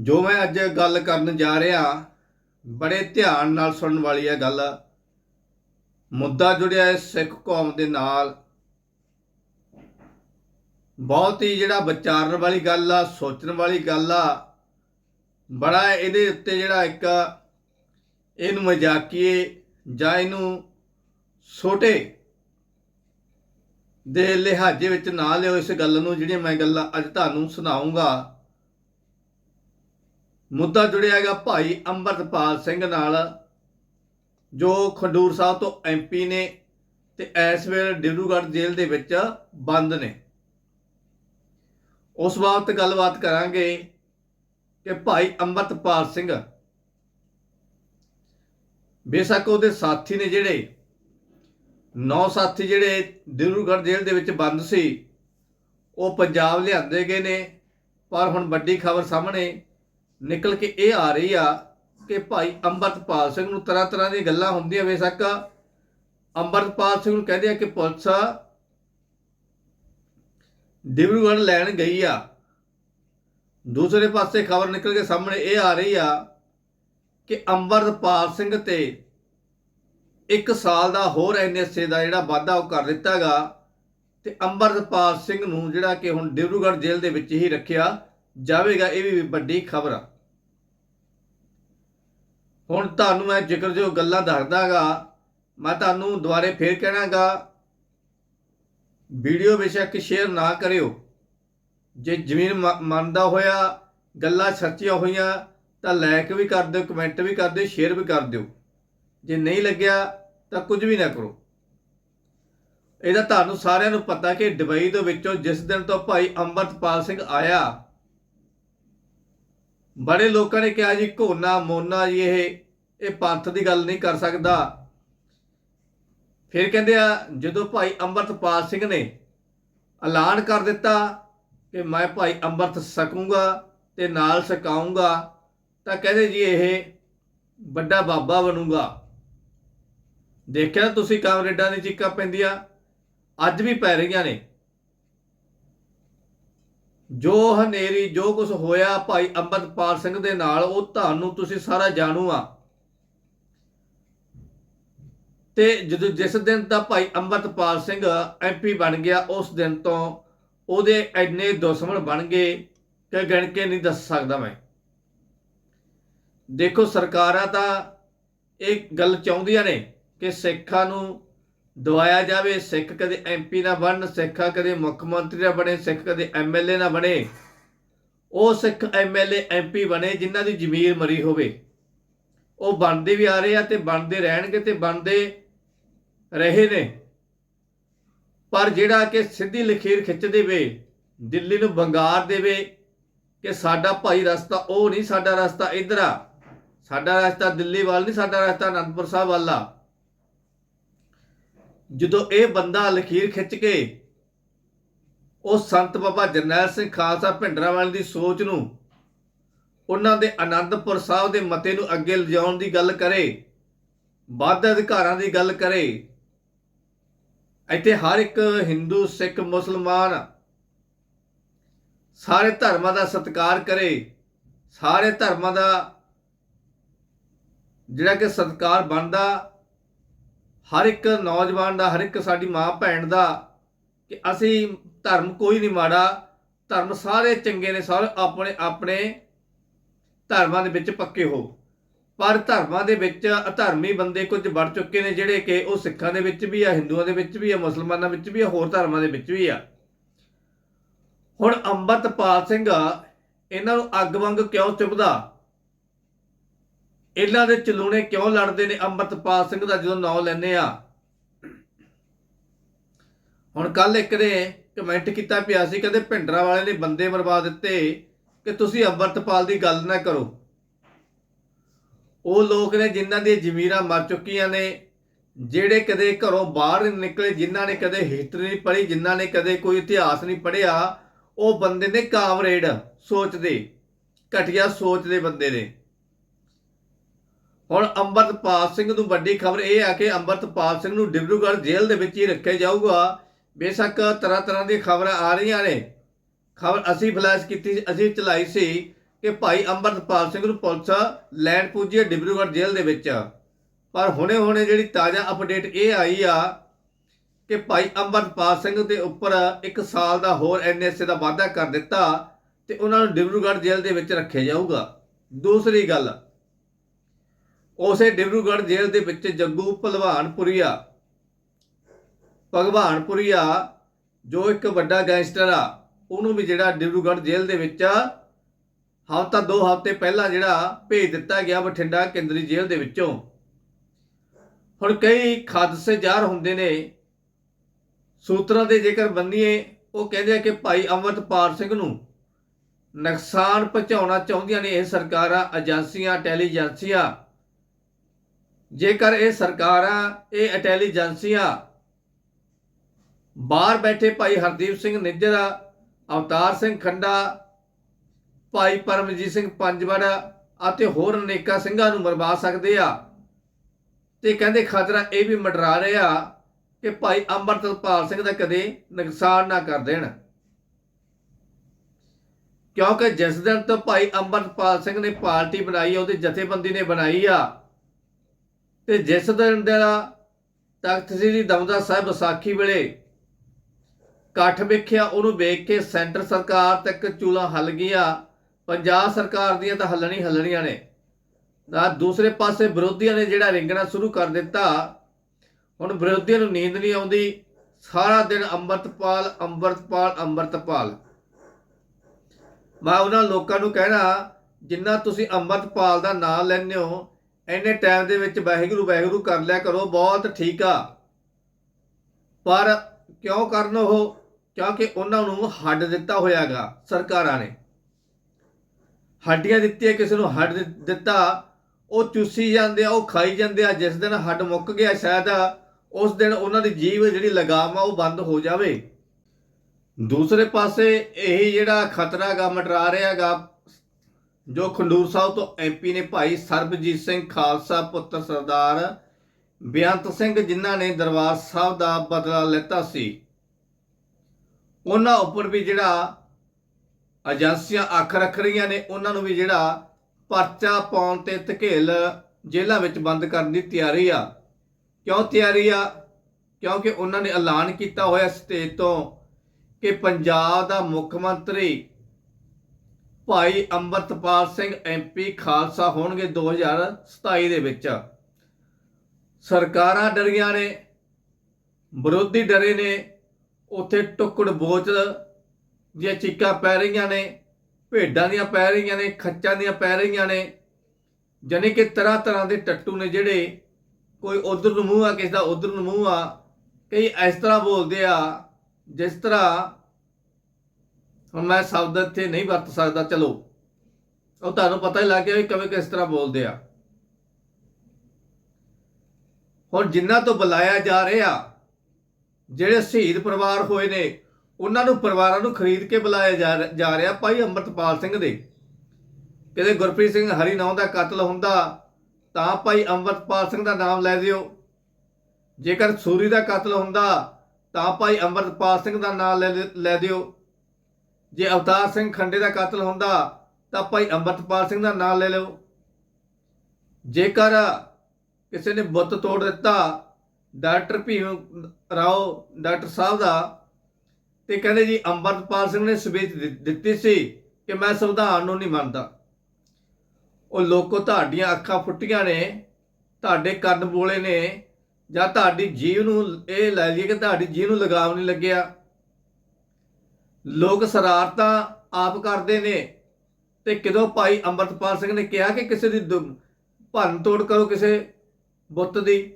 ਜੋ ਮੈਂ ਅੱਜ ਗੱਲ ਕਰਨ ਜਾ ਰਿਹਾ, ਬੜੇ ਧਿਆਨ ਨਾਲ ਸੁਣਨ ਵਾਲੀ ਹੈ ਗੱਲ। ਮੁੱਦਾ ਜੁੜਿਆ ਹੈ ਸਿੱਖ ਕੌਮ ਦੇ ਨਾਲ। ਬਹੁਤ ਹੀ ਜਿਹੜਾ ਵਿਚਾਰਨ ਵਾਲੀ ਗੱਲ ਆ, ਸੋਚਣ ਵਾਲੀ ਗੱਲ ਆ, ਬੜਾ ਇਹਦੇ ਉੱਤੇ ਜਿਹੜਾ ਇੱਕ ਇਹਨੂੰ ਮਜ਼ਾਕੀਏ ਜਾਂ ਇਹਨੂੰ ਛੋਟੇ ਦੇ ਲਿਹਾਜ਼ੇ ਵਿੱਚ ਨਾ ਲਿਓ ਇਸ ਗੱਲ ਨੂੰ, ਜਿਹੜੀਆਂ ਮੈਂ ਗੱਲਾਂ ਅੱਜ ਤੁਹਾਨੂੰ ਸੁਣਾਉਂਗਾ ਮੁੱਦਾ ਜੁੜਿਆ ਹੈਗਾ ਭਾਈ ਅੰਮ੍ਰਿਤਪਾਲ ਸਿੰਘ ਨਾਲ, ਜੋ ਖੰਡੂਰ ਸਾਹਿਬ ਤੋਂ ਐਮਪੀ ਨੇ ਤੇ ਇਸ ਵੇਲੇ ਡਿਬਰੂਗੜ੍ਹ ਜੇਲ੍ਹ ਦੇ ਵਿੱਚ ਬੰਦ ਨੇ। ਉਸ ਬਾਬਤ ਗੱਲਬਾਤ ਕਰਾਂਗੇ ਕਿ ਭਾਈ ਅੰਮ੍ਰਿਤਪਾਲ ਸਿੰਘ, ਬੇਸ਼ੱਕ ਉਹਦੇ ਸਾਥੀ ਨੇ ਜਿਹੜੇ, ਨੌ ਸਾਥੀ ਜਿਹੜੇ ਡਿਬਰੂਗੜ੍ਹ ਜੇਲ੍ਹ ਦੇ ਵਿੱਚ ਬੰਦ ਸੀ, ਉਹ ਪੰਜਾਬ ਲਿਆਂਦੇ ਗਏ ਨੇ, ਪਰ ਹੁਣ ਵੱਡੀ ਖਬਰ ਸਾਹਮਣੇ ਨਿਕਲ ਕੇ ਇਹ ਆ ਰਹੀ ਆ ਕਿ ਭਾਈ ਅੰਮ੍ਰਿਤਪਾਲ ਸਿੰਘ ਨੂੰ ਤਰ੍ਹਾਂ ਤਰ੍ਹਾਂ ਦੀਆਂ ਗੱਲਾਂ ਹੁੰਦੀਆਂ ਬੇਸ਼ੱਕ। ਅੰਮ੍ਰਿਤਪਾਲ ਸਿੰਘ ਨੂੰ ਕਹਿੰਦੇ ਆ ਕਿ ਪੁਲਿਸ ਡਿਬਰੂਗੜ੍ਹ ਲੈਣ ਗਈ ਆ। ਦੂਸਰੇ ਪਾਸੇ ਖਬਰ ਨਿਕਲ ਕੇ ਸਾਹਮਣੇ ਇਹ ਆ ਰਹੀ ਆ ਕਿ ਅੰਮ੍ਰਿਤਪਾਲ ਸਿੰਘ ਤੇ ਇੱਕ ਸਾਲ ਦਾ ਹੋਰ ਐਨਐਸਏ ਦਾ ਜਿਹੜਾ ਵਾਅਦਾ ਉਹ ਕਰ ਦਿੱਤਾਗਾ ਤੇ ਅੰਮ੍ਰਿਤਪਾਲ ਸਿੰਘ ਨੂੰ ਜਿਹੜਾ ਕਿ ਹੁਣ ਡਿਬਰੂਗੜ੍ਹ ਜੇਲ੍ਹ ਦੇ ਵਿੱਚ ਹੀ ਰੱਖਿਆ ਜਾਵੇਗਾ, ਇਹ ਵੀ ਵੱਡੀ ਖਬਰ ਆ। ਹੁਣ ਤੁਹਾਨੂੰ ਮੈਂ ਜ਼ਿਕਰ ਜੋ ਗੱਲਾਂ ਦੱਸਦਾਗਾ, ਮੈਂ ਤੁਹਾਨੂੰ ਦੁਬਾਰੇ ਫੇਰ ਕਹਿਣਾਗਾ, ਵੀਡੀਓ ਬੇਸ਼ੱਕ ਸ਼ੇਅਰ ਨਾ ਕਰਿਓ। ਜੇ ਜ਼ਮੀਨ ਮ- ਮੰਨਦਾ ਹੋਇਆ, ਗੱਲਾਂ ਸੱਚੀਆਂ ਹੋਈਆਂ, ਤਾਂ ਲਾਈਕ ਵੀ ਕਰ ਦਿਓ ਕਮੈਂਟ ਵੀ ਕਰ ਦਿਓ ਸ਼ੇਅਰ ਵੀ ਕਰ ਦਿਓ। ਜੇ ਨਹੀਂ ਲੱਗਿਆ, ਤਾਂ ਕੁਝ ਵੀ ਨਾ ਕਰੋ। ਇਹਦਾ ਤੁਹਾਨੂੰ ਸਾਰਿਆਂ ਨੂੰ ਪਤਾ ਕਿ ਦੁਬਈ ਦੇ ਵਿੱਚੋਂ ਜਿਸ ਦਿਨ ਤੋਂ ਭਾਈ ਅੰਮ੍ਰਿਤਪਾਲ ਸਿੰਘ ਆਇਆ ਬੜੇ ਲੋਕਾਂ ਨੇ ਕਿਹਾ ਜੀ, ਘੋਨਾ ਮੋਨਾ ਜੀ, ਇਹ ਇਹ ਪੰਥ ਦੀ ਗੱਲ ਨਹੀਂ ਕਰ ਸਕਦਾ। ਫਿਰ ਕਹਿੰਦੇ ਆ, ਜਦੋਂ ਭਾਈ ਅੰਮ੍ਰਿਤਪਾਲ ਸਿੰਘ ਨੇ ਐਲਾਨ ਕਰ ਦਿੱਤਾ ਕਿ ਮੈਂ ਭਾਈ ਅੰਮ੍ਰਿਤ ਸਕੂੰਗਾ ਤੇ ਨਾਲ ਸਕਾਉਂਗਾ ਤਾਂ ਕਹਿੰਦੇ ਜੀ ਇਹ ਵੱਡਾ ਬਾਬਾ ਬਣੂਗਾ। ਦੇਖਿਆ ਨਾ ਤੁਸੀਂ ਕਾਮਰੇਡਾਂ ਦੀ ਚੀਕਾਂ ਪੈਂਦੀਆਂ? ਅੱਜ ਵੀ ਪੈ ਰਹੀਆਂ ਨੇ। ਜੋ ਹਨੇਰੀ, ਜੋ ਕੁਝ ਹੋਇਆ ਭਾਈ ਅੰਮ੍ਰਿਤਪਾਲ ਸਿੰਘ ਦੇ ਨਾਲ, ਉਹ ਤੁਹਾਨੂੰ ਤੁਸੀਂ ਸਾਰਾ ਜਾਣੂ ਆ। ਤੇ ਜਦੋਂ ਜਿਸ ਦਿਨ ਦਾ ਭਾਈ ਅੰਮ੍ਰਿਤਪਾਲ ਸਿੰਘ ਐਮਪੀ ਬਣ ਗਿਆ, ਉਸ ਦਿਨ ਤੋਂ ਉਹਦੇ ਐਨੇ ਦੁਸ਼ਮਣ ਬਣ ਗਏ ਕਿ ਗਿਣ ਕੇ ਨਹੀਂ ਦੱਸ ਸਕਦਾ ਮੈਂ। ਦੇਖੋ ਸਰਕਾਰਾਂ ਤਾਂ ਇਹ ਗੱਲ ਚਾਹੁੰਦੀਆਂ ਨੇ ਕਿ ਸਿੱਖਾਂ ਨੂੰ ਦਵਾਇਆ ਜਾਵੇ, ਸਿੱਖ ਕਦੇ ਐਮਪੀ ਨਾ ਬਣਨ, ਸਿੱਖਾ ਕਦੇ ਮੁੱਖ ਮੰਤਰੀ ਨਾ ਬਣੇ, ਸਿੱਖ ਕਦੇ ਐਮਐਲਏ ਨਾ ਬਣੇ। ਉਹ ਸਿੱਖ ਐਮਐਲਏ ਐਮਪੀ ਬਣੇ, ਜਿਨ੍ਹਾਂ ਦੀ ਜ਼ਮੀਰ ਮਰੀ ਹੋਵੇ। ਉਹ ਬਣਦੇ ਵੀ ਆ ਰਹੇ ਆ ਤੇ ਬਣਦੇ ਰਹਿਣਗੇ ਤੇ ਬਣਦੇ ਰਹੇ ਨੇ। ਪਰ ਜਿਹੜਾ ਕਿ ਸਿੱਧੀ ਲਖੀਰ ਖਿੱਚ ਦੇਵੇ, ਦਿੱਲੀ ਨੂੰ ਬੰਗਾਰ ਦੇਵੇ, ਕਿ ਸਾਡਾ ਭਾਈ ਰਸਤਾ ਉਹ ਨਹੀਂ, ਸਾਡਾ ਰਸਤਾ ਇਧਰ ਆ। ਸਾਡਾ ਰਸਤਾ ਦਿੱਲੀ ਵੱਲ ਨਹੀਂ, ਸਾਡਾ ਰਸਤਾ ਅਨੰਦਪੁਰ ਸਾਹਿਬ ਵੱਲ ਆ। ਜਦੋਂ ਇਹ ਬੰਦਾ ਲਖੀਰ ਖਿੱਚ ਕੇ ਉਹ ਸੰਤ ਬਾਬਾ ਜਰਨੈਲ ਸਿੰਘ ਖਾਲਸਾ ਭਿੰਡਰਾਂਵਾਲੇ ਦੀ ਸੋਚ ਨੂੰ, ਉਹਨਾਂ ਦੇ ਆਨੰਦਪੁਰ ਸਾਹਿਬ ਦੇ ਮਤੇ ਨੂੰ ਅੱਗੇ ਲਿਜਾਉਣ ਦੀ ਗੱਲ ਕਰੇ ਵੱਧ ਅਧਿਕਾਰਾਂ ਦੀ ਗੱਲ ਕਰੇ, ਇੱਥੇ ਹਰ ਇੱਕ ਹਿੰਦੂ, ਸਿੱਖ, ਮੁਸਲਮਾਨ ਸਾਰੇ ਧਰਮਾਂ ਦਾ ਸਤਿਕਾਰ ਕਰੇ, ਸਾਰੇ ਧਰਮਾਂ ਦਾ ਜਿਹੜਾ ਕਿ ਸਤਿਕਾਰ ਬਣਦਾ ਹਰ ਇੱਕ ਨੌਜਵਾਨ ਦਾ, ਹਰ ਇੱਕ ਸਾਡੀ ਮਾਂ ਭੈਣ ਦਾ ਕਿ ਅਸੀਂ ਧਰਮ ਕੋਈ ਨਹੀਂ ਮਾੜਾ, ਧਰਮ ਸਾਰੇ ਚੰਗੇ ਨੇ, ਸਾਰੇ ਆਪਣੇ ਆਪਣੇ ਧਰਮਾਂ ਦੇ ਵਿੱਚ ਪੱਕੇ ਹੋ। ਪਰ ਧਰਮਾਂ ਦੇ ਵਿੱਚ ਅਧਰਮੀ ਬੰਦੇ ਕੁਝ ਵੜ ਚੁੱਕੇ ਨੇ ਜਿਹੜੇ ਕਿ ਉਹ ਸਿੱਖਾਂ ਦੇ ਵਿੱਚ ਵੀ ਆ, ਹਿੰਦੂਆਂ ਦੇ ਵਿੱਚ ਵੀ ਆ, ਮੁਸਲਮਾਨਾਂ ਵਿੱਚ ਵੀ ਆ, ਹੋਰ ਧਰਮਾਂ ਦੇ ਵਿੱਚ ਵੀ ਆ। ਹੁਣ ਅੰਮ੍ਰਿਤਪਾਲ ਸਿੰਘ, ਇਹਨਾਂ ਨੂੰ ਅੱਗ ਵਾਂਗ ਕਿਉਂ ਚੁੱਭਦਾ? ਇਹਨਾਂ ਦੇ ਚਲੂਣੇ ਕਿਉਂ ਲੜਦੇ ਨੇ? ਅੰਮ੍ਰਿਤਪਾਲ ਸਿੰਘ ਦਾ ਜਦੋਂ ਨਾਂ ਲੈਂਦੇ ਆ। ਹੁਣ ਕੱਲ ਇੱਕ ਨੇ ਕਮੈਂਟ ਕੀਤਾ ਪਿਆ ਸੀ, ਕਹਿੰਦੇ ਭਿੰਡਰਾ ਵਾਲੇ ਨੇ ਬੰਦੇ ਮਰਵਾ ਦਿੱਤੇ ਕਿ ਤੁਸੀਂ ਅੰਮ੍ਰਿਤਪਾਲ ਦੀ ਗੱਲ ਨਾ ਕਰੋ। ਉਹ ਲੋਕ ਨੇ ਜਿਨ੍ਹਾਂ ਦੀਆਂ ਜ਼ਮੀਰਾਂ ਮਰ ਚੁੱਕੀਆਂ ਨੇ, ਜਿਹੜੇ ਕਦੇ ਘਰੋਂ ਬਾਹਰ ਨਹੀਂ ਨਿਕਲੇ, ਜਿਨ੍ਹਾਂ ਨੇ ਕਦੇ ਹਿਸਟਰੀ ਨਹੀਂ ਪੜ੍ਹੀ, ਜਿਨ੍ਹਾਂ ਨੇ ਕਦੇ ਕੋਈ ਇਤਿਹਾਸ ਨਹੀਂ ਪੜ੍ਹਿਆ, ਉਹ ਬੰਦੇ ਨੇ ਕਾਮਰੇਡ ਸੋਚਦੇ, ਘਟੀਆ ਸੋਚ ਦੇ ਬੰਦੇ ਨੇ। ਹੁਣ ਅੰਮ੍ਰਿਤਪਾਲ ਸਿੰਘ ਨੂੰ ਵੱਡੀ ਖਬਰ ਇਹ ਆ ਕਿ ਅੰਮ੍ਰਿਤਪਾਲ ਸਿੰਘ ਨੂੰ ਡਿਬਰੂਗੜ੍ਹ ਜੇਲ੍ਹ ਦੇ ਵਿੱਚ ਹੀ ਰੱਖਿਆ ਜਾਊਗਾ। ਬੇਸ਼ੱਕ ਤਰ੍ਹਾਂ ਤਰ੍ਹਾਂ ਦੀਆਂ ਖਬਰਾਂ ਆ ਰਹੀਆਂ ਨੇ। ਖਬਰ ਅਸੀਂ ਫਲੈਸ਼ ਕੀਤੀ ਸੀ ਅਸੀਂ ਚਲਾਈ ਸੀ ਕਿ ਭਾਈ ਅੰਮ੍ਰਿਤਪਾਲ ਸਿੰਘ ਨੂੰ ਪੁਲਿਸ ਲੈਣ ਪੁੱਜੀ ਹੈ ਡਿਬਰੂਗੜ੍ਹ ਜੇਲ੍ਹ ਦੇ ਵਿੱਚ। ਪਰ ਹੁਣੇ-ਹੁਣੇ ਜਿਹੜੀ ਤਾਜ਼ਾ ਅਪਡੇਟ ਇਹ ਆਈ ਆ ਕਿ ਭਾਈ ਅੰਮ੍ਰਿਤਪਾਲ ਸਿੰਘ ਦੇ ਉੱਪਰ 1 ਸਾਲ ਦਾ ਹੋਰ ਐਨਐਸਏ ਦਾ ਵਾਅਦਾ ਕਰ ਦਿੱਤਾ ਤੇ ਉਹਨਾਂ ਨੂੰ ਡਿਬਰੂਗੜ੍ਹ ਜੇਲ੍ਹ ਦੇ ਵਿੱਚ ਰੱਖਿਆ ਜਾਊਗਾ। ਦੂਸਰੀ ਗੱਲ ਉਸੇ ਡਿਬਰੂਗੜ੍ਹ ਜੇਲ੍ਹ ਦੇ ਵਿੱਚ ਜੱਗੂ ਭਲਵਾਨਪੁਰੀਆ, ਭਗਵਾਨਪੁਰੀਆ, ਜੋ ਇੱਕ ਵੱਡਾ ਗੈਂਗਸਟਰ ਆ, ਉਹਨੂੰ ਵੀ ਜਿਹੜਾ ਡਿਬਰੂਗੜ੍ਹ ਜੇਲ੍ਹ ਦੇ ਵਿੱਚ ਹਫ਼ਤਾ ਦੋ ਹਫ਼ਤੇ ਪਹਿਲਾਂ ਜਿਹੜਾ ਭੇਜ ਦਿੱਤਾ ਗਿਆ ਬਠਿੰਡਾ ਕੇਂਦਰੀ ਜੇਲ੍ਹ ਦੇ ਵਿੱਚੋਂ। ਹੁਣ ਕਈ ਖਾਦਸੇ ਜ਼ਾਹਰ ਹੁੰਦੇ ਨੇ। ਸੂਤਰਾਂ ਦੇ ਜੇਕਰ ਬੰਨੀਏ ਉਹ ਕਹਿੰਦੇ ਆ ਕਿ ਭਾਈ ਅਮਰਤਪਾਲ ਸਿੰਘ ਨੂੰ ਨੁਕਸਾਨ ਪਹੁੰਚਾਉਣਾ ਚਾਹੁੰਦੀਆਂ ਨੇ ਇਹ ਸਰਕਾਰਾਂ, ਏਜੰਸੀਆਂ ਇੰਟੈਲੀਜੈਂਸੀਆਂ ਜੇਕਰ ਇਹ ਸਰਕਾਰਾਂ, ਇਹ ਇੰਟੈਲੀਜੈਂਸੀਆਂ ਬਾਹਰ ਬੈਠੇ ਭਾਈ ਹਰਦੀਪ ਸਿੰਘ ਨਿੱਜਰ ਅਵਤਾਰ ਸਿੰਘ ਖੰਡਾ, ਭਾਈ ਪਰਮਜੀਤ ਸਿੰਘ ਪੰਜਵੜਾ ਅਤੇ ਹੋਰ ਅਨੇਕਾਂ ਸਿੰਘਾਂ ਨੂੰ ਮਰਵਾ ਸਕਦੇ ਆ, ਤੇ ਕਹਿੰਦੇ ਖਤਰਾ ਇਹ ਵੀ ਮੰਡਰਾ ਰਿਹਾ ਕਿ ਭਾਈ ਅੰਮ੍ਰਿਤਪਾਲ ਸਿੰਘ ਦਾ ਕਦੇ ਨੁਕਸਾਨ ਨਾ ਕਰ ਦੇਣ। ਕਿਉਂਕਿ ਜਿਸ ਦਿਨ ਤੋਂ ਭਾਈ ਅੰਮ੍ਰਿਤਪਾਲ ਸਿੰਘ ਨੇ ਪਾਰਟੀ ਬਣਾਈ ਆ, ਉਹਦੀ ਜਥੇਬੰਦੀ ਨੇ ਬਣਾਈ ਆ ਤੇ ਜਿਸ ਦਿਨ ਦਾ ਤਖਤ ਸ੍ਰੀ ਦਮਦਾ ਸਾਹਿਬ ਵਿਸਾਖੀ ਵੇਲੇ ਇਕੱਠ ਵੇਖਿਆ, ਉਹਨੂੰ ਵੇਖ ਕੇ ਸੈਂਟਰ ਸਰਕਾਰ ਤੱਕ ਚੂਲਾ ਹੱਲ ਗਿਆ। ਪੰਜਾਬ ਸਰਕਾਰ ਦੀਆਂ ਤਾਂ ਹੱਲਣੀ ਹੱਲਣੀਆਂ ਨੇ। ਨਾ ਦੂਸਰੇ ਪਾਸੇ ਵਿਰੋਧੀਆਂ ਨੇ ਜਿਹੜਾ ਰਿੰਗਣਾ ਸ਼ੁਰੂ ਕਰ ਦਿੱਤਾ, ਹੁਣ ਵਿਰੋਧੀਆਂ ਨੂੰ ਨੀਂਦ ਨਹੀਂ ਆਉਂਦੀ। ਸਾਰਾ ਦਿਨ ਅੰਮ੍ਰਿਤਪਾਲ ਅੰਮ੍ਰਿਤਪਾਲ ਅੰਮ੍ਰਿਤਪਾਲ। ਮੈਂ ਉਹਨਾਂ ਲੋਕਾਂ ਨੂੰ ਕਹਿਣਾ, ਜਿੰਨਾ ਤੁਸੀਂ ਅੰਮ੍ਰਿਤਪਾਲ ਦਾ ਨਾਮ ਲੈਂਦੇ ਹੋ ਇੰਨੇ ਟਾਈਮ ਦੇ ਵਿੱਚ ਵਾਹਿਗੁਰੂ ਵਾਹਿਗੁਰੂ ਕਰ ਲਿਆ ਕਰੋ, ਬਹੁਤ ਠੀਕ ਆ। ਪਰ ਕਿਉਂ ਕਰਨ ਉਹ? ਕਿਉਂਕਿ ਉਹਨਾਂ ਨੂੰ ਹੱਡ ਦਿੱਤਾ ਹੋਇਆਗਾ ਸਰਕਾਰਾਂ ਨੇ। ਹੱਡੀਆਂ ਦਿੱਤੀਆਂ, ਕਿਸੇ ਨੂੰ ਹੱਡ ਦਿੱਤਾ, ਉਹ ਚੂਸੀ ਜਾਂਦੇ ਆ, ਉਹ ਖਾਈ ਜਾਂਦੇ ਆ, ਜਿਸ ਦਿਨ ਹੱਡ ਮੁੱਕ ਗਿਆ ਸ਼ਾਇਦ, ਉਸ ਦਿਨ ਉਹਨਾਂ ਦੀ ਜੀਵ ਜਿਹੜੀ ਲਗਾਮ ਆ, ਉਹ ਬੰਦ ਹੋ ਜਾਵੇ। ਦੂਸਰੇ ਪਾਸੇ ਇਹੀ ਜਿਹੜਾ ਖਤਰਾ ਗਾ ਮਟਰਾ ਰਿਹਾਗਾ ਜੋ ਖੰਡੂਰ ਸਾਹਿਬ ਤੋਂ ਐਮਪੀ ਨੇ ਭਾਈ ਸਰਬਜੀਤ ਸਿੰਘ ਖਾਲਸਾ ਪੁੱਤਰ ਸਰਦਾਰ ਬੇਅੰਤ ਸਿੰਘ ਜਿਨ੍ਹਾਂ ਨੇ ਦਰਬਾਰ ਸਾਹਿਬ ਦਾ ਬਦਲਾ ਲੈਤਾ ਸੀ, ਉਹਨਾਂ ਉੱਪਰ ਵੀ ਜਿਹੜਾ ਏਜੰਸੀਆਂ ਅੱਖ ਰੱਖ ਰਹੀਆਂ ਨੇ, ਉਹਨਾਂ ਨੂੰ ਵੀ ਜਿਹੜਾ ਪਰਚਾ ਪਾਉਣ ਤੇ ਧਕੇਲ ਜੇਲ੍ਹਾਂ ਵਿੱਚ ਬੰਦ ਕਰਨ ਦੀ ਤਿਆਰੀ ਆ। ਕਿਉਂ ਤਿਆਰੀ ਆ? ਕਿਉਂਕਿ ਉਹਨਾਂ ਨੇ ਐਲਾਨ ਕੀਤਾ ਹੋਇਆ ਸਟੇਜ ਤੋਂ ਕਿ ਪੰਜਾਬ ਦਾ ਮੁੱਖ ਮੰਤਰੀ ਭਾਈ ਅੰਮ੍ਰਿਤਪਾਲ ਸਿੰਘ ਐਮਪੀ ਖਾਲਸਾ ਹੋਣਗੇ 2027 ਦੇ ਵਿੱਚ। ਸਰਕਾਰਾਂ ਡਰੀਆਂ ਨੇ, ਵਿਰੋਧੀ ਡਰੇ ਨੇ, ਉੱਥੇ ਟੁੱਕੜ ਬੋਚ ਦੀਆਂ ਚੀਕਾਂ ਪੈ ਰਹੀਆਂ ਨੇ, ਭੇਡਾਂ ਦੀਆਂ ਪੈ ਰਹੀਆਂ ਨੇ, ਖੱਚਾਂ ਦੀਆਂ ਪੈ ਰਹੀਆਂ ਨੇ, ਜਾਣੀ ਕਿ ਤਰ੍ਹਾਂ ਤਰ੍ਹਾਂ ਦੇ ਟੱਟੂ ਨੇ ਜਿਹੜੇ ਕੋਈ ਉਧਰ ਨੂੰ ਮੂੰਹ ਆ, ਕਿਸੇ ਦਾ ਉਧਰ ਨੂੰ ਮੂੰਹ ਆ, ਕਈ ਇਸ ਤਰ੍ਹਾਂ ਬੋਲਦੇ ਆ, ਜਿਸ ਤਰ੍ਹਾਂ ਹੁਣ ਮੈਂ ਸ਼ਬਦ ਇੱਥੇ ਨਹੀਂ ਵਰਤ ਸਕਦਾ, ਚਲੋ। ਉਹ ਤੁਹਾਨੂੰ ਪਤਾ ਹੀ ਲੱਗ ਗਿਆ ਵੀ ਕਿਵੇਂ ਕਿਸ ਤਰ੍ਹਾਂ ਬੋਲਦੇ ਆ। ਹੁਣ ਜਿਨ੍ਹਾਂ ਤੋਂ ਬੁਲਾਇਆ ਜਾ ਰਿਹਾ, ਜਿਹੜੇ ਸ਼ਹੀਦ ਪਰਿਵਾਰ ਹੋਏ ਨੇ, ਉਹਨਾਂ ਨੂੰ ਪਰਿਵਾਰਾਂ ਨੂੰ ਖਰੀਦ ਕੇ ਬੁਲਾਇਆ ਜਾ ਜਾ ਰਿਹਾ ਭਾਈ ਅੰਮ੍ਰਿਤਪਾਲ ਸਿੰਘ ਦੇ। ਕਿਤੇ ਗੁਰਪ੍ਰੀਤ ਸਿੰਘ ਹਰੀ ਨਾਮ ਦਾ ਕਤਲ ਹੁੰਦਾ, ਤਾਂ ਭਾਈ ਅੰਮ੍ਰਿਤਪਾਲ ਸਿੰਘ ਦਾ ਨਾਮ ਲੈ ਦਿਓ। ਜੇਕਰ ਸੂਰੀ ਦਾ ਕਤਲ ਹੁੰਦਾ, ਤਾਂ ਭਾਈ ਅੰਮ੍ਰਿਤਪਾਲ ਸਿੰਘ ਦਾ ਨਾਮ ਲੈ ਲੈ ਦਿਓ। ਜੇ ਅਵਤਾਰ ਸਿੰਘ ਖੰਡੇ ਦਾ ਕਤਲ ਹੁੰਦਾ, ਤਾਂ ਭਾਈ ਅੰਮ੍ਰਿਤਪਾਲ ਸਿੰਘ ਦਾ ਨਾਮ ਲੈ ਲਓ। ਜੇਕਰ ਕਿਸੇ ਨੇ ਬੁੱਤ ਤੋੜ ਦਿੱਤਾ, ਡਾਕਟਰ ਭੀਮ ਰਾਓ, ਡਾਕਟਰ ਸਾਹਿਬ ਦਾ, ਤੇ ਕਹਿੰਦੇ ਜੀ ਅੰਮ੍ਰਿਤਪਾਲ ਸਿੰਘ ਨੇ ਸਪੀਚ ਦਿੱਤੀ ਸੀ ਕਿ ਮੈਂ ਸੰਵਿਧਾਨ ਨੂੰ ਨਹੀਂ ਮੰਨਦਾ। ਉਹ ਲੋਕੋ ਤੁਹਾਡੀਆਂ ਅੱਖਾਂ ਫੁੱਟੀਆਂ ਨੇ, ਤੁਹਾਡੇ ਕੰਨ ਬੋਲੇ ਨੇ, ਜਾਂ ਤੁਹਾਡੀ ਜੀਵ ਨੂੰ ਇਹ ਲੈ ਲਈਏ ਕਿ ਤੁਹਾਡੀ ਜੀਵ ਨੂੰ ਲਗਾਵ ਨਹੀਂ ਲੱਗਿਆ। ਲੋਕ ਸ਼ਰਾਰਤਾਂ ਆਪ ਕਰਦੇ ਨੇ। ਤੇ ਕਿਦੋਂ ਭਾਈ ਅੰਮ੍ਰਿਤਪਾਲ ਸਿੰਘ ਨੇ ਕਿਹਾ ਕਿ ਕਿਸੇ ਦੀ ਦੁ- ਭੰਨ ਤੋੜ ਕਰੋ ਕਿਸੇ ਬੁੱਤ ਦੀ।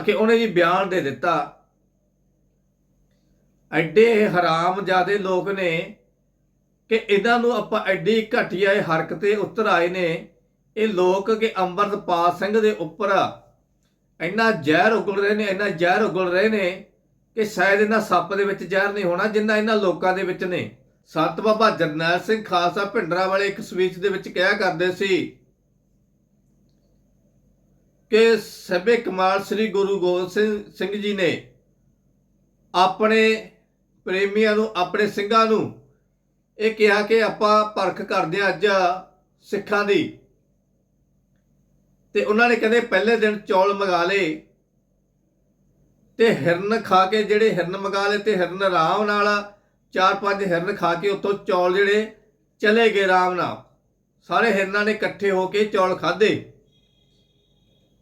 ਅਕੇ ਉਹਨੇ ਜੀ ਬਿਆਨ ਦੇ ਦਿੱਤਾ। ਐਡੇ ਹਰਾਮ ਜਾਦੇ ਲੋਕ ਨੇ ਕਿ ਇਹਨਾਂ ਨੂੰ ਆਪਾਂ ਐਡੀ ਘਟੀਆ ਇਹ ਹਰਕਤ ਤੇ ਉਤਰ ਆਏ ਨੇ। ਇਹ ਲੋਕ ਕਿ ਅੰਮ੍ਰਿਤਪਾਲ ਸਿੰਘ ਦੇ ਉੱਪਰ ਇੰਨਾ ਜ਼ਹਿਰ ਉਗਲ ਰਹੇ ਨੇ, ਇੰਨਾ ਜ਼ਹਿਰ ਉਗਲ ਰਹੇ ਨੇ ਕਿ ਸ਼ਾਇਦ ਇਹਨਾਂ ਸੱਪ ਦੇ ਵਿੱਚ ਜ਼ਹਿਰ ਨਹੀਂ ਹੋਣਾ ਜਿੰਨਾ ਇਹਨਾਂ ਲੋਕਾਂ ਦੇ ਵਿੱਚ ਨੇ। ਸੰਤ ਬਾਬਾ ਜਰਨੈਲ ਸਿੰਘ ਖਾਲਸਾ ਭਿੰਡਰਾ ਵਾਲੇ ਇੱਕ ਸਪੀਚ ਦੇ ਵਿੱਚ ਕਿਹਾ ਕਰਦੇ ਸੀ ਕਿ ਸਭੇ ਕਮਾਲ ਸ੍ਰੀ ਗੁਰੂ ਗੋਬਿੰਦ ਸਿੰਘ ਸਿੰਘ ਜੀ ਨੇ ਆਪਣੇ ਪ੍ਰੇਮੀਆਂ ਨੂੰ, ਆਪਣੇ ਸਿੰਘਾਂ ਨੂੰ ਇਹ ਕਿਹਾ ਕਿ ਆਪਾਂ ਪਰਖ ਕਰਦੇ ਹਾਂ ਅੱਜ ਸਿੱਖਾਂ ਦੀ। ਤੇ ਉਹਨਾਂ ਨੇ ਕਹਿੰਦੇ ਪਹਿਲੇ ਦਿਨ ਚੌਲ ਮੰਗਾ ਲਏ। ਤੇ ਹਿਰਨ ਖਾ ਕੇ ਜਿਹੜੇ ਹਿਰਨ ਮੰਗਾ ਲਏ ਤੇ ਹਿਰਨ ਆਰਾਮ ਨਾਲ ਚਾਰ ਪੰਜ ਹਿਰਨ ਖਾ ਕੇ ਉੱਥੋਂ ਚੌਲ ਜਿਹੜੇ ਚਲੇ ਗਏ ਆਰਾਮ ਨਾਲ। ਸਾਰੇ ਹਿਰਨਾਂ ਨੇ ਇਕੱਠੇ ਹੋ ਕੇ ਚੌਲ ਖਾਦੇ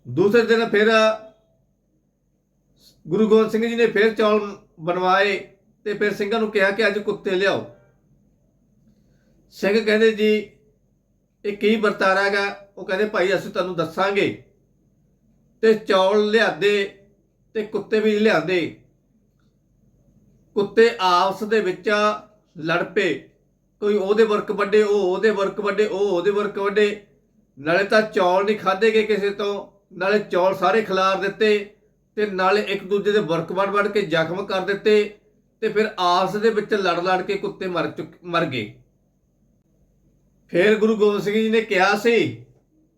ਦੂਸਰੇ ਦਿਨ ਫਿਰ ਗੁਰੂ ਗੋਬਿੰਦ ਸਿੰਘ ਜੀ ਨੇ ਫਿਰ ਚੌਲ ਬਣਵਾਏ ਤੇ ਫਿਰ ਸਿੰਘਾਂ ਨੂੰ ਕਿਹਾ ਕਿ ਅੱਜ ਕੁੱਤੇ ਲਿਆਓ। ਸਿੰਘ ਕਹਿੰਦੇ, ਜੀ, ਇਹ ਕੀ ਵਰਤਾਰਾ ਹੈਗਾ? ਉਹ ਕਹਿੰਦੇ, ਭਾਈ, ਅਸੀਂ ਤੁਹਾਨੂੰ ਦੱਸਾਂਗੇ। ਤੇ ਚੌਲ ਲਿਆਦੇ। ਤੇ ਕੁੱਤੇ ਵੀ ਲਿਆਂਦੇ। ਕੁੱਤੇ ਆਪਸ ਦੇ ਵਿੱਚ ਲੜ ਪਏ। ਕੋਈ ਉਹਦੇ ਵਰਕ ਵੱਡੇ, ਉਹ ਉਹਦੇ ਵਰਕ ਵੱਡੇ, ਉਹ ਉਹਦੇ ਵਰਕ ਵੱਡੇ। ਨਾਲੇ ਤਾਂ ਚੌਲ ਨਹੀਂ ਖਾਦੇ ਗਏ ਕਿਸੇ ਤੋਂ। ਨਾਲੇ ਚੌਲ ਸਾਰੇ ਖਿਲਾਰ ਦਿੱਤੇ ਤੇ ਨਾਲੇ ਇੱਕ ਦੂਜੇ ਦੇ ਵਰਕ ਵੜ ਵੜ ਕੇ ਜ਼ਖਮ ਕਰ ਦਿੱਤੇ ਤੇ ਫਿਰ ਆਪਸ ਦੇ ਵਿੱਚ ਲੜ ਲੜ ਕੇ ਕੁੱਤੇ ਮਰ ਚੁੱਕ, ਮਰ ਗਏ। ਫਿਰ ਗੁਰੂ ਗੋਬਿੰਦ ਸਿੰਘ ਜੀ ਨੇ ਕਿਹਾ ਸੀ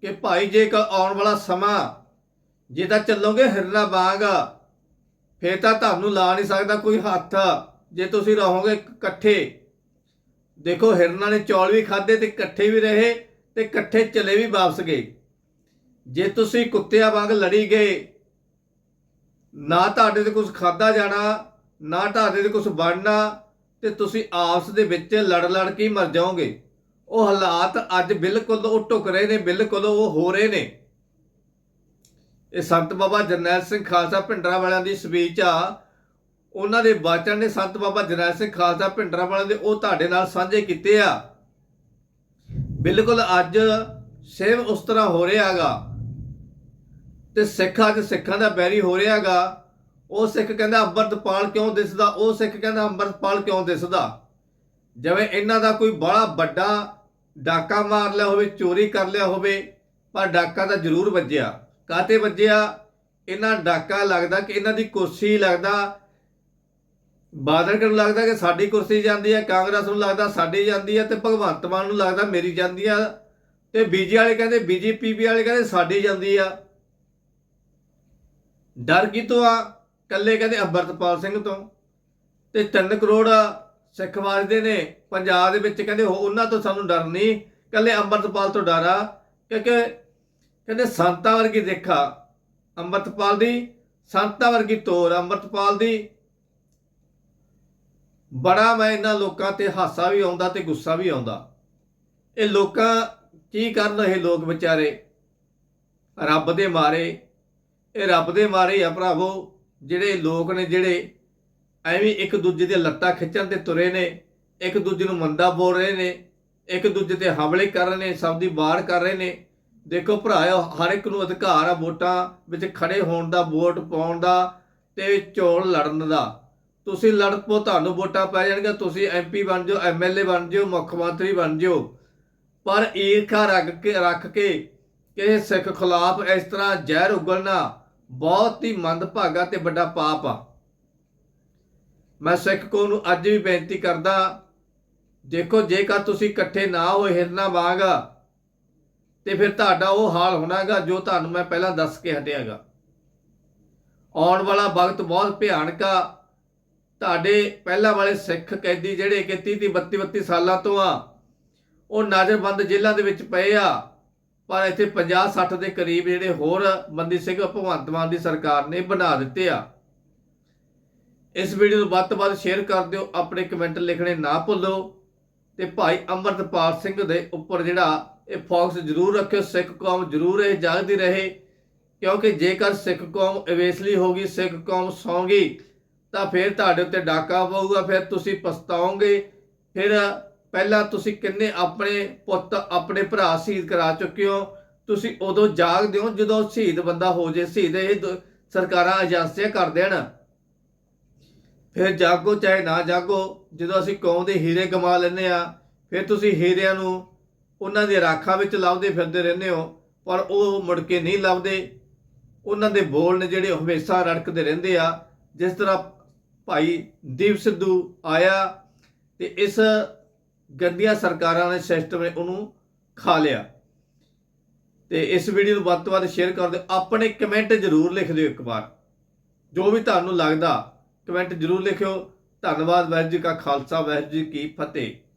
ਕਿ ਭਾਈ, ਜੇ ਕ ਆਉਣ ਵਾਲਾ ਸਮਾਂ ਜੇ ਤਾਂ ਚੱਲੋਗੇ ਹਿਰਨਾ ਵਾਂਗ ਫੇਰ ਤਾਂ ਤੁਹਾਨੂੰ ਲਾ ਨਹੀਂ ਸਕਦਾ ਕੋਈ ਹੱਥ। ਜੇ ਤੁਸੀਂ ਰਹੋਗੇ ਇਕੱਠੇ, ਦੇਖੋ ਹਿਰਨਾਂ ਨੇ ਚੌਲ ਵੀ ਖਾਦੇ ਤੇ ਇਕੱਠੇ ਵੀ ਰਹੇ ਤੇ ਇਕੱਠੇ ਚਲੇ ਵੀ ਵਾਪਸ ਗਏ। ਜੇ ਤੁਸੀਂ ਕੁੱਤਿਆਂ ਵਾਂਗ ਲੜੀ ਗਏ, ਨਾ ਤੁਹਾਡੇ ਤੇ ਕੁਝ ਖਾਦਾ ਜਾਣਾ, ਨਾ ਤੁਹਾਡੇ ਤੇ ਕੁਝ ਬਣਨਾ, ਤੇ ਤੁਸੀਂ ਆਪਸ ਦੇ ਵਿੱਚ ਲੜ ਲੜ ਕੇ ਮਰ ਜਾਓਗੇ। ਉਹ ਹਾਲਾਤ ਅੱਜ ਬਿਲਕੁਲ ਉਹ ਟੁਕ ਰਹੇ ਨੇ, ਬਿਲਕੁਲ ਉਹ ਹੋ ਰਹੇ ਨੇ। ਇਹ ਸੰਤ ਬਾਬਾ ਜਰਨੈਲ ਸਿੰਘ ਖਾਲਸਾ ਭਿੰਡਰਾ ਵਾਲਿਆਂ ਦੀ ਸਪੀਚ ਆ। ਉਹਨਾਂ ਦੇ ਵਾਚਨ ਨੇ ਸੰਤ ਬਾਬਾ ਜਰਨੈਲ ਸਿੰਘ ਖਾਲਸਾ ਭਿੰਡਰਾ ਵਾਲਿਆਂ ਦੇ ਉਹ ਤੁਹਾਡੇ ਨਾਲ ਸਾਂਝੇ ਕੀਤੇ ਆ। ਬਿਲਕੁਲ ਅੱਜ ਸੇਮ ਉਸ ਤਰ੍ਹਾਂ ਹੋ ਰਿਹਾਗਾ। ਤੇ ਸਿੱਖ ਅੱਜ ਸਿੱਖਾਂ ਦਾ ਬੈਰੀ ਹੋ ਰਿਹਾਗਾ। ਉਹ ਸਿੱਖ ਕਹਿੰਦਾ ਅੰਮ੍ਰਿਤਪਾਲ ਕਿਉਂ ਦਿਸਦਾ? ਉਹ ਸਿੱਖ ਕਹਿੰਦਾ ਅੰਮ੍ਰਿਤਪਾਲ ਕਿਉਂ ਦਿਸਦਾ? ਜਿਵੇਂ ਇਹਨਾਂ ਦਾ ਕੋਈ ਬੜਾ ਵੱਡਾ ਡਾਕਾ ਮਾਰ ਲਿਆ ਹੋਵੇ, ਚੋਰੀ ਕਰ ਲਿਆ ਹੋਵੇ, ਪਰ ਡਾਕਾ ਤਾਂ ਜ਼ਰੂਰ ਵੱਜਿਆ। ਕਾਤੇ ਵੱਜਿਆ? ਇਹਨਾਂ ਡਾਕਾ ਲੱਗਦਾ ਕਿ ਇਹਨਾਂ ਦੀ ਕੁਰਸੀ ਲੱਗਦਾ। ਬਾਦਲ ਨੂੰ ਲੱਗਦਾ ਕਿ ਸਾਡੀ ਕੁਰਸੀ ਜਾਂਦੀ ਹੈ, ਕਾਂਗਰਸ ਨੂੰ ਲੱਗਦਾ ਸਾਡੀ ਜਾਂਦੀ ਹੈ ਤੇ ਭਗਵੰਤ ਮਾਨ ਨੂੰ ਲੱਗਦਾ ਮੇਰੀ ਜਾਂਦੀ ਆ ਤੇ ਬੀਜੇ ਵਾਲੇ ਕਹਿੰਦੇ, ਬੀਜੇਪੀ ਵਾਲੇ ਕਹਿੰਦੇ ਸਾਡੀ ਜਾਂਦੀ ਆ। ਡਰ ਕਿਤੋਂ ਆ? ਕੱਲੇ ਕਹਿੰਦੇ ਅੰਮ੍ਰਿਤਪਾਲ ਸਿੰਘ ਤੋਂ। ਤੇ 3 ਕਰੋੜ ਸਿੱਖ ਵਾਜਦੇ ਨੇ। ਪੰਜਾਬ ਦੇ ਵਿੱਚ ਕਹਿੰਦੇ, ਉਹ- ਉਹਨਾਂ ਤੋਂ ਸਾਨੂੰ ਡਰ ਨਹੀਂ। ਕੱਲੇ ਅੰਮ੍ਰਿਤਪਾਲ ਤੋਂ ਡਰ ਆ। ਕਿਉਂਕਿ ਕਹਿੰਦੇ ਸੰਤਾਂ ਵਰਗੀ ਦੇਖਾ, ਅੰਮ੍ਰਿਤਪਾਲ ਦੀ, ਸੰਤਾਂ ਵਰਗੀ ਤੋਰ, ਅੰਮ੍ਰਿਤਪਾਲ ਦੀ। ਬੜਾ ਮੈਂ ਇਹਨਾਂ ਲੋਕਾਂ ਤੇ ਹਾਸਾ ਵੀ ਆਉਂਦਾ ਤੇ ਗੁੱਸਾ ਵੀ ਆਉਂਦਾ। ਇਹ ਲੋਕਾਂ, ਕੀ ਕਰਨ ਇਹ ਲੋਕ ਵਿਚਾਰੇ? ਰੱਬ ਦੇ ਮਾਰੇ। ਇਹ ਰੱਬ ਦੇ ਮਾਰੇ ਆ ਭਰਾਵੋ, ਜਿਹੜੇ ਲੋਕ ਨੇ ਜਿਹੜੇ ਐਵੇਂ ਇੱਕ ਦੂਜੇ ਦੇ ਲੱਤਾਂ ਖਿੱਚਣ ਤੇ ਤੁਰੇ ਨੇ, ਇੱਕ ਦੂਜੇ ਨੂੰ ਮੰਦਾ ਬੋਲ ਰਹੇ ਨੇ, ਇੱਕ ਦੂਜੇ ਤੇ ਹਮਲੇ ਕਰ ਰਹੇ ਨੇ, ਸਭ ਦੀ ਵਾਰ ਕਰ ਰਹੇ ਨੇ। ਦੇਖੋ ਭਰਾਇਓ ਹਰ ਇੱਕ ਨੂੰ ਅਧਿਕਾਰ ਆ ਵੋਟਾਂ ਵਿੱਚ ਖੜੇ ਹੋਣ ਦਾ, ਵੋਟ ਪਾਉਣ ਦਾ ਤੇ ਚੋਣ ਲੜਨ ਦਾ। ਤੁਸੀਂ ਲੜ ਪੋ ਤੁਹਾਨੂੰ ਵੋਟਾਂ ਪੈ ਜਾਣਗੀਆਂ। ਤੁਸੀਂ ਐਮਪੀ ਬਣ ਜਾਓ ਐਮਐਲਏ ਬਣ ਜਾਓ, ਮੁੱਖ ਮੰਤਰੀ ਬਣ ਜਾਓ। ਪਰ ਈਰਖਾ ਰੱਖ ਕੇ ਰੱਖ ਕੇ ਕਿ ਸਿੱਖ ਖਿਲਾਫ ਇਸ ਤਰ੍ਹਾਂ ਜ਼ਹਿਰ ਉਗਲਣਾ ਬਹੁਤ ਹੀ ਮੰਦਭਾਗਾ ਤੇ ਵੱਡਾ ਪਾਪ ਆ। ਮੈਂ ਸਿੱਖ ਕੌਮ ਨੂੰ ਅੱਜ ਵੀ ਬੇਨਤੀ ਕਰਦਾ, ਦੇਖੋ ਜੇਕਰ ਤੁਸੀਂ ਇਕੱਠੇ ਨਾ ਹੋਏ ਹਿਰਨਾ ਵਾਂਗ ਤੇ ਫਿਰ ਤੁਹਾਡਾ ਉਹ ਹਾਲ ਹੋਣਾਗਾ ਜੋ ਤੁਹਾਨੂੰ ਮੈਂ ਪਹਿਲਾਂ ਦੱਸ ਕੇ ਹਟਿਆਗਾ। ਆਉਣ ਵਾਲਾ ਵਕਤ ਬਹੁਤ ਭਿਆਨਕ ਆ। ਤੁਹਾਡੇ ਪਹਿਲਾਂ ਵਾਲੇ ਸਿੱਖ ਕੈਦੀ ਜਿਹੜੇ ਕਿ 30 30 32 32 ਸਾਲਾਂ ਤੋਂ ਆ, ਉਹ ਨਜ਼ਰਬੰਦ ਜੇਲ੍ਹਾਂ ਦੇ ਵਿੱਚ ਪਏ ਆ। ਪਰ ਇੱਥੇ 50 60 ਦੇ ਕਰੀਬ ਜਿਹੜੇ ਹੋਰ ਬੰਦੀ ਸਿੰਘ ਭਗਵੰਤ ਮਾਨ ਦੀ ਸਰਕਾਰ ਨੇ ਬਣਾ ਦਿੱਤੇ ਆ। ਇਸ ਵੀਡੀਓ ਨੂੰ ਵੱਧ ਤੋਂ ਵੱਧ ਸ਼ੇਅਰ ਕਰ ਦਿਓ, ਆਪਣੇ ਕਮੈਂਟ ਲਿਖਣੇ ਨਾ ਭੁੱਲੋ। ਤੇ ਭਾਈ ਅਮਰਤਪਾਲ ਸਿੰਘ ਦੇ ਉੱਪਰ ਜਿਹੜਾ ਇਹ ਫੋਕਸ ਜ਼ਰੂਰ ਰੱਖਿਓ, ਸਿੱਖ ਕੌਮ ਜ਼ਰੂਰ ਇਹ ਜਾਗਦੀ ਰਹੇ, ਕਿਉਂਕਿ ਜੇਕਰ ਸਿੱਖ ਕੌਮ ਅਵੇਸਲੀ ਹੋਗੀ ਸਿੱਖ ਕੌਮ ਸੌਂਗੀ ਤਾਂ ਫਿਰ ਤੁਹਾਡੇ ਉੱਤੇ ਡਾਕਾ ਪਊਗਾ, ਫਿਰ ਤੁਸੀਂ ਪਛਤਾਓਗੇ, ਫਿਰ ਪਹਿਲਾਂ ਤੁਸੀਂ ਕਿੰਨੇ ਆਪਣੇ ਪੁੱਤ, ਆਪਣੇ ਭਰਾ ਸ਼ਹੀਦ ਕਰਾ ਚੁੱਕੇ ਹੋ, ਤੁਸੀਂ ਉਦੋਂ ਜਾਗਦੇ ਹੋ ਜਦੋਂ ਸ਼ਹੀਦ ਬੰਦਾ ਹੋ ਜੇ, ਸ਼ਹੀਦ ਇਹ ਦ- ਸਰਕਾਰਾਂ ਏਜੰਸੀਆਂ ਕਰ ਦੇਣ। ਫਿਰ ਜਾਗੋ ਚਾਹੇ ਨਾ ਜਾਗੋ, ਜਦੋਂ ਅਸੀਂ ਕੌਮ ਦੇ ਹੀਰੇ ਕਮਾ ਲੈਂਦੇ ਆ ਫਿਰ ਤੁਸੀਂ ਹੀਰਿਆਂ ਨੂੰ ਉਹਨਾਂ ਦੇ ਰਾਖਾਂ ਵਿੱਚ ਲੱਭਦੇ ਫਿਰਦੇ ਰਹਿੰਦੇ ਹੋ, ਪਰ ਉਹ ਮੁੜ ਕੇ ਨਹੀਂ ਲੱਭਦੇ। ਉਹਨਾਂ ਦੇ ਬੋਲ ਨੇ ਜਿਹੜੇ ਹਮੇਸ਼ਾ ਰੜਕਦੇ ਰਹਿੰਦੇ ਆ। ਜਿਸ ਤਰ੍ਹਾਂ ਭਾਈ ਦੀਪ ਸਿੱਧੂ ਆਇਆ ਤੇ ਇਸ ਗੰਦੀਆਂ ਸਰਕਾਰਾਂ ਨੇ ਸਿਸਟਮ ਨੇ ਉਹਨੂੰ ਖਾ ਲਿਆ। ਤੇ ਇਸ ਵੀਡੀਓ ਨੂੰ ਵੱਧ ਤੋਂ ਵੱਧ ਸ਼ੇਅਰ ਕਰ ਦਿਓ। ਆਪਣੇ ਕਮੈਂਟ ਜ਼ਰੂਰ ਲਿਖ ਦਿਓ ਇੱਕ ਵਾਰ। ਜੋ ਵੀ ਤੁਹਾਨੂੰ ਲੱਗਦਾ ਕਮੈਂਟ ਜ਼ਰੂਰ ਲਿਖਿਓ। ਧੰਨਵਾਦ, ਵਾਹਿਗੁਰੂ ਜੀ ਕਾ ਖਾਲਸਾ, ਵਾਹਿਗੁਰੂ ਜੀ ਕੀ ਫਤਿਹ।